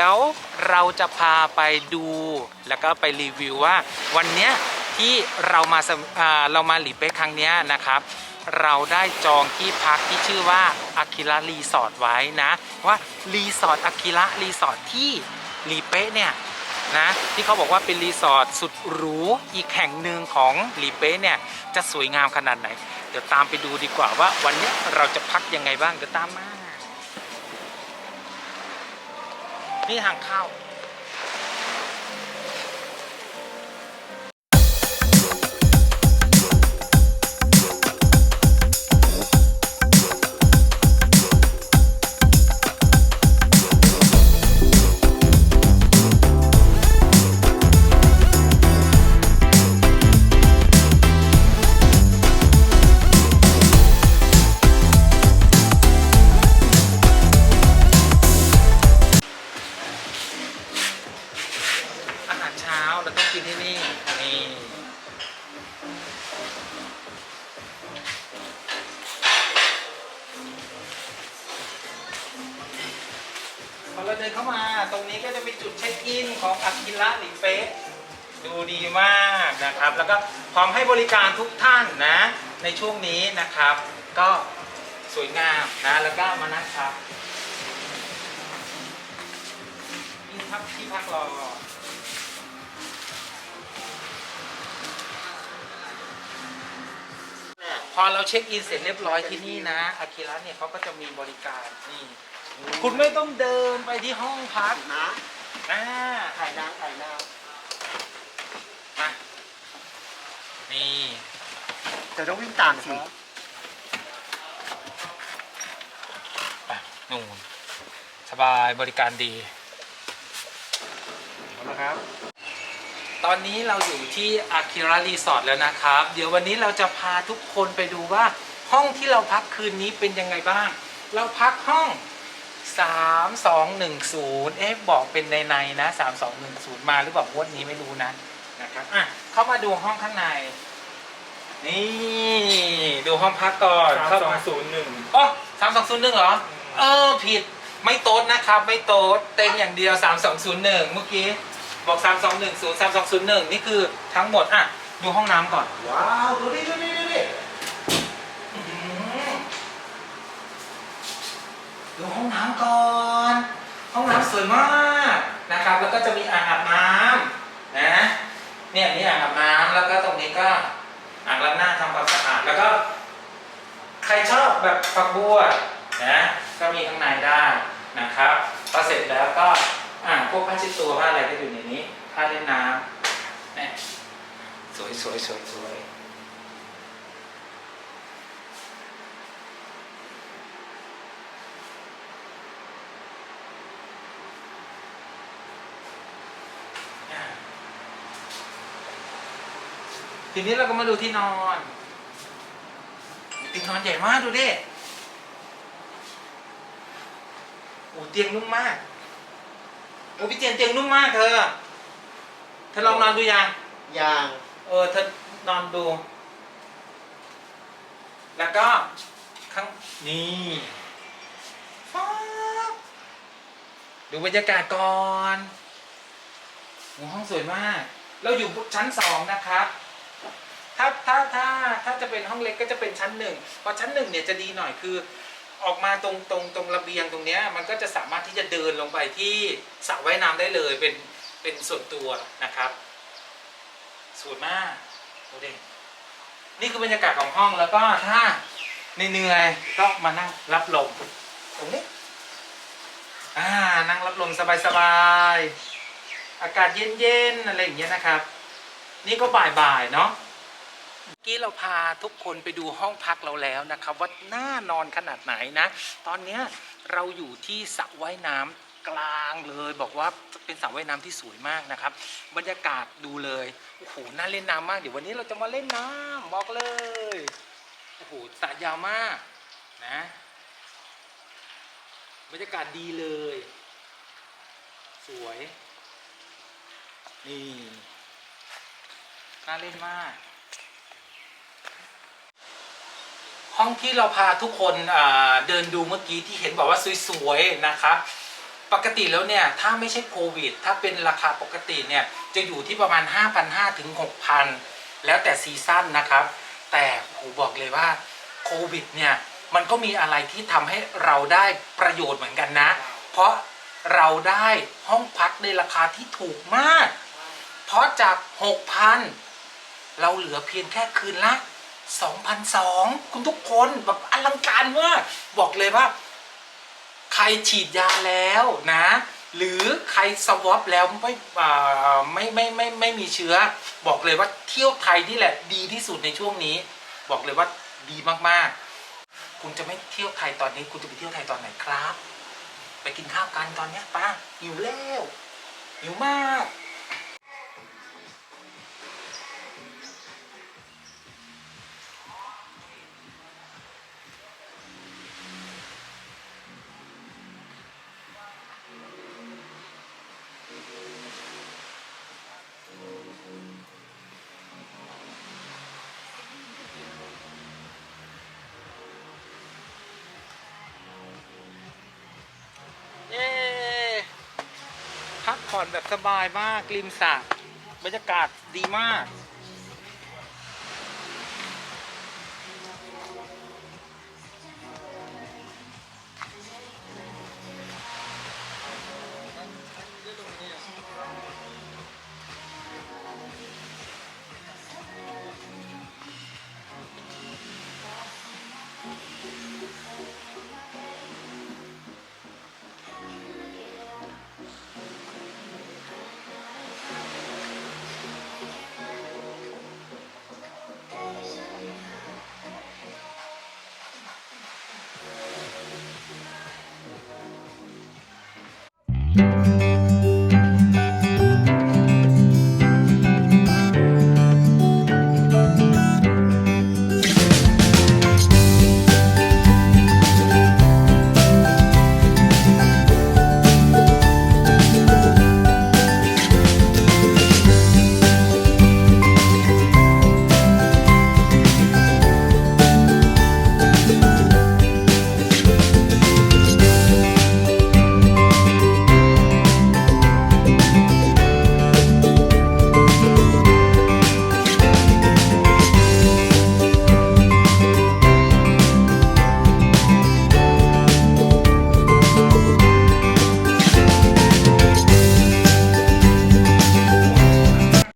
ดี๋ยวเราจะพาไปดู แล้วก็ไปรีวิวว่า วันเนี้ยที่เรามาสำอ่าเรามาหลีเป๊ะครั้งเนี้ยนะครับ เราได้จองที่พักที่ชื่อว่าอากิระรีสอร์ทไว้นะว่ารีสอร์ทอากิระรีสอร์ทที่หลีเป๊ะเนี่ยนะที่เขาบอกว่าเป็นรีสอร์ทสุดหรูอีกแห่งหนึ่งของหลีเป๊ะเนี่ยจะสวยงามขนาดไหน เดี๋ยวตามไปดูดีกว่าว่าวันเนี้ยเราจะพักยังไงบ้างเดี๋ยวตามมา นี่ทางเข้าว กินที่นี่นี่พอเราเดินเข้ามาตรงนี้ก็จะเป็นจุดเช็คอินของอากิระหลีเป๊ะดูดีมากนะครับ แล้วก็พร้อมให้บริการทุกท่านนะ ในช่วงนี้นะครับ ก็สวยงามนะแล้วก็มานั่งพักนี่พักที่พักรอ อเราเช็คอินเสร็จเรียบร้อยที่นี่นะอากิระเนี่ยเขาก็จะมีบริการนี่คุณไม่ต้องเดินไปที่ห้องพักนะอ่าถ่ายน้ำถ่ายน้มานี่ำแต่ต้องวิ่งตามสิไปนู่นสบายบริการดีนะครับ ตอนนี้เราอยู่ที่อากิระรีสอร์ทแล้วนะครับ เดี๋ยววันนี้เราจะพาทุกคนไปดูว่าห้องที่เราพักคืนนี้เป็นยังไงบ้าง เราพักห้อง 3210 เอ๊ะบอกเป็นในในๆนะ 3210 มาหรือเปล่างวดนี้ไม่รู้นะนะครับอะเข้ามาดูห้องข้างใน นี่ดูห้องพักก่อนเข้ามาศูนย์หนึ่งอ๋อสามสองศูนย์หนึ่งเหรอ เออผิดไม่โต๊ดนะครับ ไม่โต๊ดเต็งอย่างเดียวสามสองศูนย์หนึ่งเมื่อกี้ บอกสามสองหนึ่งศูนย์สามสองศูนย์หนึ่งนี่คือทั้งหมดอะดูห้องน้ำก่อน ว้าวดูดิดูดิดูดิดูห้องน้ำก่อน ห้องน้ำสวยมากนะครับ แล้วก็จะมีอ่างอาบน้ำนะเนี่ยมีอ่างอาบน้ำแล้วก็ตรงนี้ก็อ่างล้างหน้าทำความสะอาดแล้วก็ ใครชอบแบบฝักบัวนะก็มีข้างในได้นะครับพอเสร็จแล้วก็ อ่าพวกผ้าเช็ดตัวผ้าอะไรก็อยู่ในนี้ผ้าเล่นน้ำเนี่ยสวยสวยสวยสวยทีนี้เราก็มาดูที่นอนเตียงนอนใหญ่มากดูดิโอ้เตียงนุ่มมาก อ้พี่เตียนเตียงนุ่มมากเธอ เธอลองนอนดูยัง ยาง เออเธอนอนดู แล้วก็ข้างนี่ฟ้าบดูบรรยากาศก่อนโอ้ห้องสวยมาก เราอยู่ชั้นสองนะครับ ถ้าถ้าถ้าถ้าจะเป็นห้องเล็กก็จะเป็นชั้นหนึ่งเพราะชั้นหนึ่งเนี่ยจะดีหน่อยคือ ออกมาตรงตรงตรงระเบียงตรงเนี้ยมันก็จะสามารถที่จะเดินลงไปที่สระว่ายน้ำได้เลยเป็นเป็นส่วนตัวนะครับสวยมากดูดินี่คือบรรยากาศของห้องแล้วก็ถ้าเหนื่อยก็มานั่งรับลมตรงนี้อ่านั่งรับลมสบายๆอากาศเย็นๆอะไรอย่างเงี้ยนะครับ นี่ก็บ่ายๆเนาะ เมื่อกี้เราพาทุกคนไปดูห้องพักเราแล้วนะครับ ว่าน่านอนขนาดไหนนะ ตอนเนี้ยเราอยู่ที่สระว่ายน้ำกลางเลย บอกว่าเป็นสระว่ายน้ำที่สวยมากนะครับ บรรยากาศดูเลยโอ้โหน่าเล่นน้ำมากเดี๋ยววันนี้เราจะมาเล่นน้ำบอกเลยโอ้โหสระยาวมากนะบรรยากาศดีเลย สวยนี่น่าเล่นมาก ห้องที่เราพาทุกคนเดินดูเมื่อกี้ที่เห็นบอกว่าสวยๆนะครับ ปกติแล้วเนี่ยถ้าไม่ใช่โควิด ถ้าเป็นราคาปกติเนี่ยจะอยู่ที่ประมาณ 5,500ถึง6,000 แล้วแต่ซีซั่นนะครับ แต่โหบอกเลยว่าโควิดเนี่ยมันก็มีอะไรที่ทำให้เราได้ประโยชน์เหมือนกันนะ เพราะเราได้ห้องพักในราคาที่ถูกมาก เพราะจาก 6,000 เราเหลือเพียงแค่คืนละ 2,200คุณทุกคนแบบอลังการมากบอกเลยว่า ใครฉีดยาแล้วนะ หรือใครสวอปแล้วไม่ไม่ไม่ไม่ไม่ไม่มีเชื้อ บอกเลยว่าเที่ยวไทยนี่แหละดีที่สุดในช่วงนี้ บอกเลยว่าดีมากๆ คุณจะไม่เที่ยวไทยตอนนี้ คุณจะไปเที่ยวไทยตอนไหนครับ ไปกินข้าวกันตอนนี้ป้าหิวแล้วหิวมาก อนแบบสบายมากริมสระบรรยากาศดีมาก